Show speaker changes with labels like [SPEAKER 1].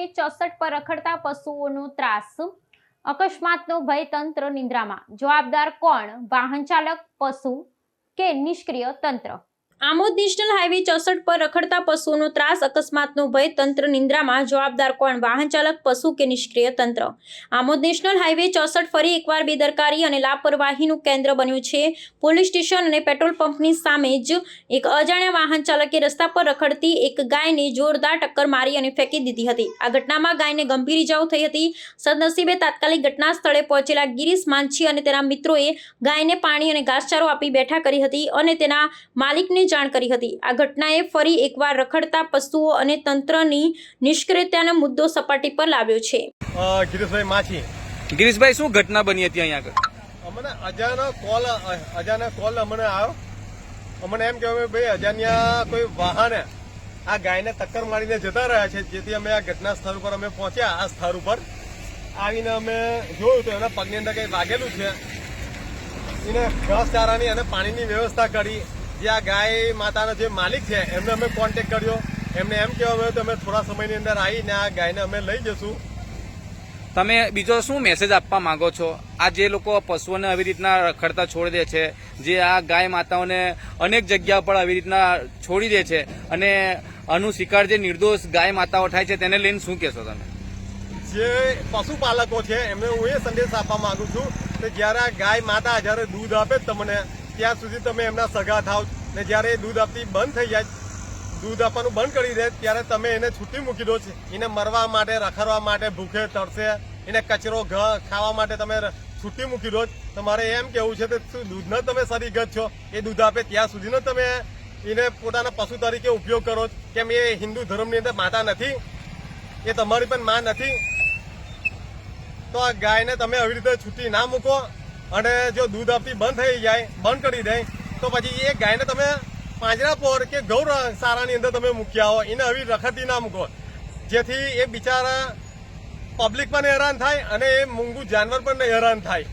[SPEAKER 1] Highway ચોસઠ પર રખડતા પશુઓનો ત્રાસ. અકસ્માતનો ભય તંત્ર નિંદ્રામાં. જવાબદાર કોણ? વાહન ચાલક પશુ કે નિષ્ક્રિય તંત્ર? આમોદ નેશનલ હાઈવે ચોસઠ પર રખડતા પશુઓનો ત્રાસ, અકસ્માતનો ભય, તંત્ર નિંદ્રામાં જવાબદાર કોણ? વાહન ચાલક, પશુ કે નિષ્ક્રિય તંત્ર? આમોદ નેશનલ હાઈવે ચોસઠ ફરી એકવાર બેદરકારી અને લાપરવાહીનું કેન્દ્ર બન્યું છે. પોલીસ સ્ટેશન અને પેટ્રોલ પંપની સામે જ એક અજાણ્યા વાહન ચાલકે રસ્તા પર રખડતી એક ગાયને જોરદાર ટક્કર મારી અને ફેંકી દીધી હતી. આ ઘટનામાં ગાયને ગંભીર ઇજાઓ થઈ હતી. સદનસીબે તાત્કાલિક ઘટના સ્થળે પહોંચેલા ગિરીશ માંછી અને તેના મિત્રોએ ગાયને પાણી અને ઘાસચારો આપી બેઠા કરી હતી અને તેના માલિકને જાણ કરી હતી. આ ઘટનાએ ફરી એકવાર રખડતા પશુઓ અને તંત્રની નિષ્ક્રિયતાનો મુદ્દો સપાટી પર લાવ્યો છે.
[SPEAKER 2] અ, ગિરીશભાઈ માછી.
[SPEAKER 3] ગિરીશભાઈ શું ઘટના બની હતી અહીંયા આગળ?
[SPEAKER 2] અમને અજાનક કોલ અજાનક કોલ અમને આવ્યો. અમને એમ કહેવાય ભાઈ અજાણ્યા કોઈ વાહને આ ગાયને ટક્કર મારીને જતા રહ્યા છે. જેથી અમે આ ઘટના સ્થળ ઉપર અમે પહોંચ્યા. આ સ્થળ ઉપર આવીને અમે જોયું તો એના પગની અંદર કંઈ વાગેલું છે. એને ઘાસ ચારાની અને પાણીની વ્યવસ્થા કરી. જે આ ગાય માતાના જે માલિક છે એમને અમે કોન્ટેક કર્યો. એમને એમ કહેવામાં આવ્યું અમે થોડા સમયની અંદર આવીને આ ગાયને અમે લઈ જશું.
[SPEAKER 3] તમે બીજો શું મેસેજ આપવા માંગો છો? આ જે લોકો પશુઓને આવી રીતના રખડતા છોડી દે છે જે આ ગાય માતાઓને અનેક જગ્યા પર આવી રીતના છોડી દે છે અને આનું શિકાર જે નિર્દોષ ગાય માતાઓ થાય છે તેને લઈને શું કહેશો તમે?
[SPEAKER 2] જે પશુપાલકો છે એમને હું એ સંદેશ આપવા માંગુ છું કે જ્યારે આ ગાય માતા જ્યારે દૂધ આપે તમને ત્યાં સુધી તમે એમના સગા થાવ ને જ્યારે એ દૂધ આપતી બંધ થઈ જાય, દૂધ આપવાનું બંધ કરી દે, ત્યારે તમે એને છૂટી મૂકી દો છો. એને મરવા માટે, રખડવા માટે, ભૂખે તરસે, એને કચરો, ઘ, ખાવા માટે તમે છૂટી મૂકી દો. તમારે એમ કેવું છે કે શું દૂધનો તમે સરીગત છો? એ દૂધ આપે ત્યાં સુધીનો તમે એને પોતાના પશુ તરીકે ઉપયોગ કરો. કેમ એ હિન્દુ ધર્મની અંદર માતા નથી? એ તમારી પણ માં નથી? તો આ ગાયને તમે આવી રીતે છૂટી ના મૂકો. અને જો દૂધ આપતી બંધ થઈ જાય, બંધ કરી દે, તો પછી એ ગાયને તમે પાંજરા પર કે ગૌ સારાની અંદર તમે મૂક્યા હો, એને આવી રખડતી ના મૂકો. જેથી એ બિચારા પબ્લિક પણ હેરાન થાય અને એ મૂંગું જાનવર પણ હેરાન થાય.